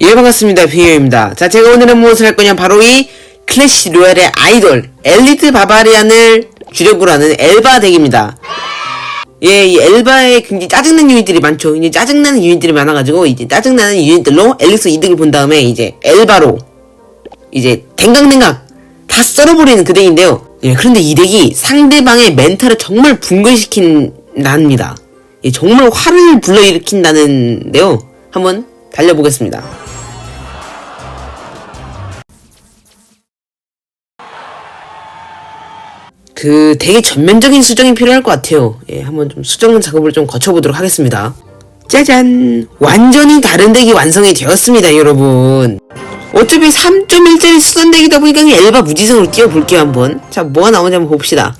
예 반갑습니다 비유입니다 자 제가 오늘은 무엇을 할 거냐 바로 이 클래시 로얄의 아이돌 엘리트 바바리안을 주력으로 하는 엘바 덱입니다 예, 이 엘바에 굉장히 짜증나는 유닛들이 많죠. 이제 짜증나는 유닛들이 많아가지고, 이제 짜증나는 유닛들로 엘릭스 이득을 본 다음에, 이제 엘바로, 이제, 댕강댕강, 다 썰어버리는 그 덱인데요. 예, 그런데 이 덱이 상대방의 멘탈을 정말 붕괴시킨답니다. 예, 정말 화를 불러일으킨다는데요. 한번 달려보겠습니다. 그 되게 전면적인 수정이 필요할 것 같아요. 예, 한번 좀 수정 작업을 좀 거쳐보도록 하겠습니다. 짜잔! 완전히 다른 덱이 완성이 되었습니다, 여러분. 어차피 3.1짜리 수단 덱이다 보니까 엘바 무지성으로 띄워볼게요, 한번. 자, 뭐가 나오는지 한번 봅시다.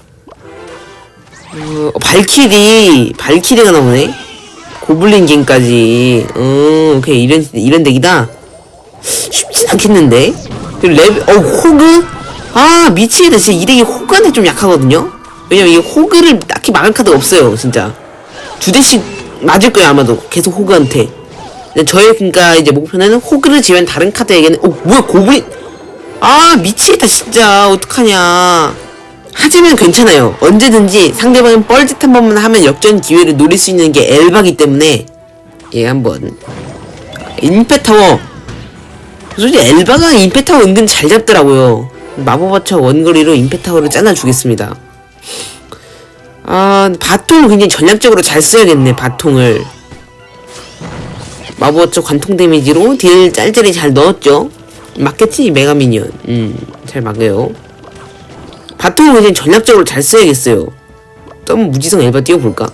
어, 발키리, 발키리가 나오네? 고블린 갱까지. 어, 오케이, 이런, 이런 덱이다. 쉽진 않겠는데? 레벨, 어, 호그? 아, 미치겠다. 진짜 이 덱이 호그한테 좀 약하거든요? 왜냐면 이게 호그를 딱히 막을 카드가 없어요, 진짜. 두 대씩 맞을 거예요, 아마도. 계속 호그한테. 저의, 그니까, 이제 목표는 호그를 제외한 다른 카드에게는, 어, 뭐야, 고블린! 아, 미치겠다, 진짜. 어떡하냐. 하지만 괜찮아요. 언제든지 상대방은 뻘짓 한 번만 하면 역전 기회를 노릴 수 있는 게 엘바기 때문에, 예, 한번. 임페타워. 솔직히 엘바가 임페타워 은근 잘 잡더라고요. 마법화처 원거리로 임페타워를 짜놔주겠습니다. 아, 바통을 굉장히 전략적으로 잘 써야겠네, 바통을. 마법화처 관통 데미지로 딜 짤짤이 잘 넣었죠? 맞겠지, 메가미니언. 음, 잘 막아요. 바통을 굉장히 전략적으로 잘 써야겠어요. 너무 무지성 엘바 띄워볼까?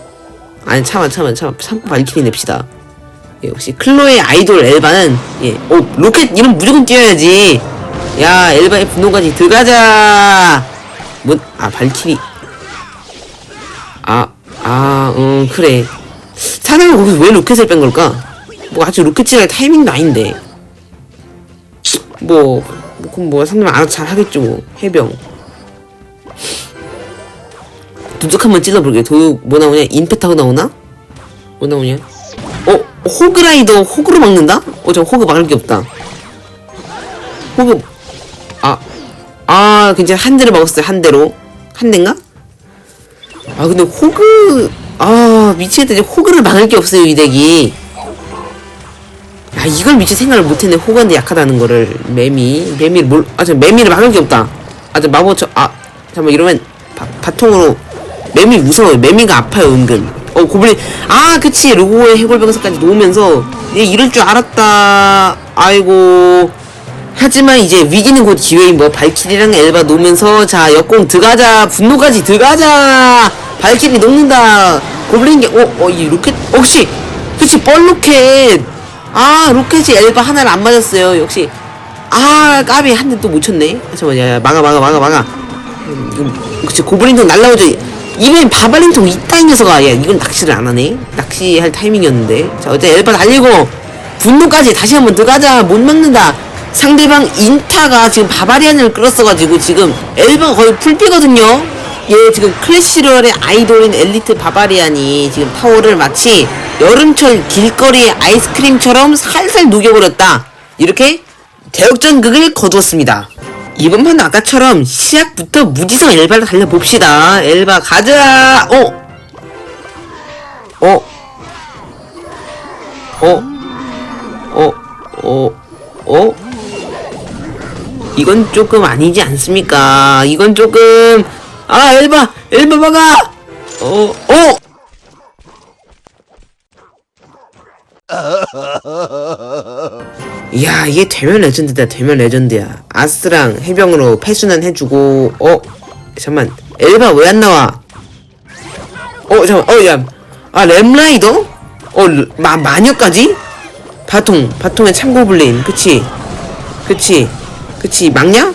아니, 참아, 참아, 참아. 참고 발키리 냅시다. 예, 역시 클로의 아이돌 엘바는 예, 오 로켓 이름 무조건 띄워야지. 야 엘바의 분노까지 들어가자. 뭐아 발키리. 아 아 음 그래. 사람은 거기서 왜 로켓을 뺀 걸까? 뭐 아주 로켓질할 타이밍도 아닌데. 뭐, 뭐 그럼 뭐 상대방 알아서 잘 하겠죠. 뭐. 해병. 두둑 한번 찔러볼게. 도둑 뭐 나오냐? 임페타고 나오나? 뭐 나오냐? 어? 호그라이더 호그로 막는다? 어, 저 호그 막을 게 없다. 호그, 아, 아, 괜찮아. 한 대를 막았어요. 한 대로. 한 대인가? 아, 근데 호그, 아, 미치겠다. 이제 호그를 막을 게 없어요, 이 덱이. 아, 이걸 미치 생각을 못했네. 호그한테 약하다는 거를. 매미. 매미를 뭘, 아, 저 매미를 막을 게 없다. 아, 저 마법, 저, 아, 잠깐만, 이러면, 바, 바통으로. 매미 무서워요. 매미가 아파요, 은근. 어, 고블린. 아, 그치. 로고의 해골병사까지 놓으면서, 얘 이럴 줄 알았다. 아이고. 하지만 이제 위기는 곧 기회인 뭐 발키리랑 엘바 놓으면서 자 역공 들어가자 분노까지 들어가자. 발키리 녹는다. 고블린게 어어이 로켓 혹시 그치 뻘로켓. 아 로켓이 엘바 하나를 안 맞았어요. 역시. 아 까비 한 대 또 못 쳤네. 아, 잠깐만 야야 막아 막아 막아 막아. 음, 이거 그치 고블린통 날라오죠. 이번엔 바발린통 있다 이 녀석아. 야 이건 낚시를 안 하네. 낚시할 타이밍이었는데. 자 어째 엘바 달리고 분노까지 다시 한번 들어가자. 못 막는다 상대방 인타가 지금 바바리안을 끌었어가지고 지금 엘바가 거의 풀피거든요 얘 지금 클래시럴의 아이돌인 엘리트 바바리안이 지금 타워를 마치 여름철 길거리의 아이스크림처럼 살살 녹여버렸다 이렇게 대역전극을 거두었습니다 이번 판 아까처럼 시작부터 무지성 엘바를 달려봅시다 엘바 가자 어? 어? 어? 어? 어? 어? 이건 조금 아니지 않습니까? 이건 조금 아 엘바 엘바 막아! 어 어. 이야 이게 되면 레전드다 되면 레전드야. 아스랑 해병으로 패순환 해주고 어? 잠만 엘바 왜 안 나와? 어 잠만 어야아 램라이더? 어 마, 마녀까지? 바통 바통의 참고블린 그치? 그치 그치 막냐?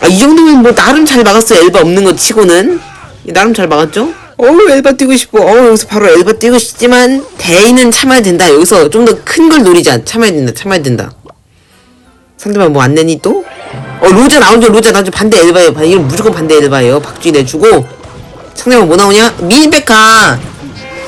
아 이 정도면 뭐 나름 잘 막았어 엘바 없는 거 치고는. 나름 잘 막았죠? 어우 엘바 뛰고 싶어 어 여기서 바로 엘바 뛰고 싶지만 대인은 참아야 된다. 여기서 좀 더 큰 걸 노리자. 참아야 된다 참아야 된다. 상대방 뭐 안 내니 또? 어 로자 나오죠 로자 나오죠 반대 엘바예요. 반- 이건 무조건 반대 엘바예요. 박쥐 내주고. 상대방 뭐 나오냐? 미니페카.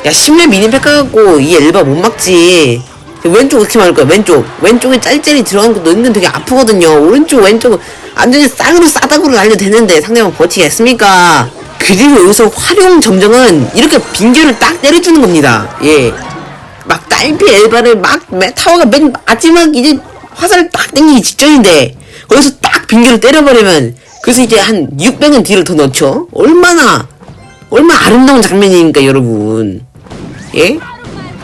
야 10렙 미니페카 갖고 이 엘바 못 막지 왼쪽 어떻게 막을 거야? 왼쪽. 왼쪽에 짤짤이 들어간 것도 은근 되게 아프거든요. 오른쪽 왼쪽. 완전히 쌍으로 싸다구로 날려도 되는데 상대방 버티겠습니까? 그리고 여기서 활용 점정은 이렇게 빙결을 딱 때려주는 겁니다. 예막 딸피 엘바를 막 맨- 타워가 맨 마지막 이제 화살을 딱 땡기기 직전인데 거기서 딱 빙결을 때려버리면 그래서 이제 한 600은 딜을 더 넣죠. 얼마나 얼마나 아름다운 장면이니까 여러분. 예?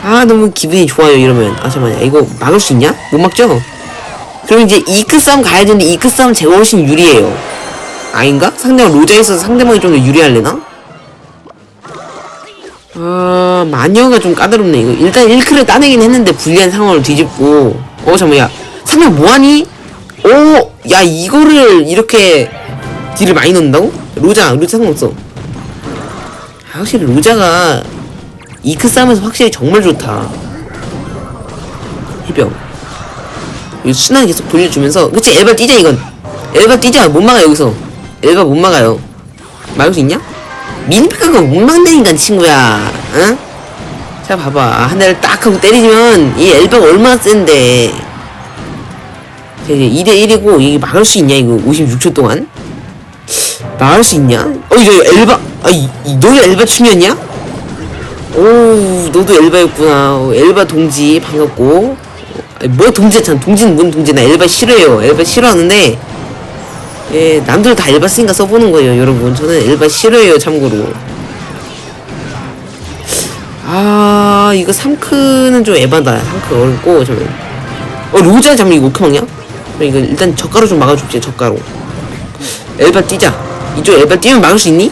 아 너무 기분이 좋아요 이러면 아 잠깐만 이거 막을 수 있냐? 못 막죠? 그럼 이제 이크 싸움 가야 되는데 이크 싸움 제가 훨씬 유리해요 아닌가? 상대가 로자 있어서 상대방이 좀 더 유리할래나? 아 마녀가 좀 까다롭네 이거 일단 1크를 따내긴 했는데 불리한 상황을 뒤집고 어 잠깐만 야 상대 뭐하니? 오 야 이거를 이렇게 딜을 많이 넣는다고? 로자 로자 상관없어 아, 확실히 로자가 이크 싸움에서 확실히 정말 좋다. 해병. 이 순환 계속 돌려주면서 그치 엘바 뛰자 이건. 엘바 뛰자 못 막아 여기서. 엘바 못 막아요. 막을 수 있냐? 미니피카가 못 막는다니까 친구야. 응? 자 봐봐 한 대를 딱 하고 때리면 이 엘바가 얼마나 센데. 자, 이제 2대 1이고 이게 막을 수 있냐 이거 56초 동안? 막을 수 있냐? 어 이제 엘바 아 이, 이 너가 엘바 춘이었냐? 오, 너도 엘바였구나. 어, 엘바 동지 반갑고. 뭐 동지잖아. 동지는 뭔 동지? 나 엘바 싫어해요. 엘바 싫어하는데. 예, 남들 다 엘바 쓰니까 써보는 거예요, 여러분. 저는 엘바 싫어해요, 참고로. 아, 이거 3크는 좀 에바다. 3크 어렵고, 잠깐. 어, 로자 잠깐 이거 어떻게 막냐? 그럼 이거 일단 젓가루 좀 막아줄게, 젓가루. 엘바 뛰자. 이쪽 엘바 뛰면 막을 수 있니?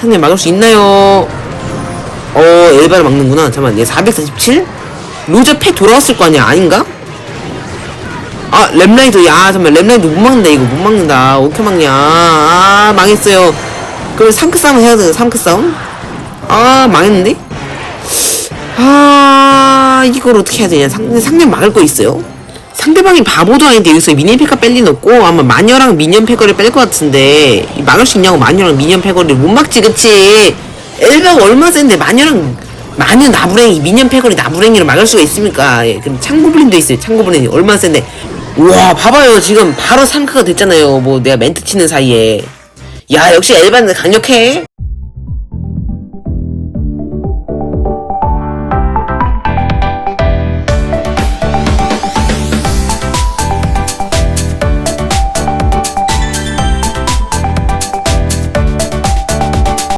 상대 막을 수 있나요? 어, 엘바를 막는구나. 잠깐만, 얘 447? 로저 패 돌아왔을 거 아니야? 아닌가? 아, 랩라이더, 야, 잠깐만, 랩라이더 못 막는다, 이거. 못 막는다. 어떻게 막냐. 아, 망했어요. 그럼 3크 싸움 해야 돼, 3크 싸움? 아, 망했는데? 아, 이걸 어떻게 해야 되냐. 상대, 상대 막을 거 있어요? 상대방이 바보도 아닌데 여기서 미니언 패가 뺄 리는 없고 아마 마녀랑 미니언 패거리를 뺄 것 같은데 이 막을 수 있냐고 마녀랑 미니언 패거리를 못 막지 그치 엘바가 얼마 센데 마녀랑 마녀 나부랭이 미니언 패거리 나부랭이를 막을 수가 있습니까? 예, 그럼 창고블린도 있어요 창고블린이 얼마 센데. 우와 봐봐요. 지금 바로 3크가 됐잖아요. 뭐 내가 멘트 치는 사이에. 야 역시 엘바는 강력해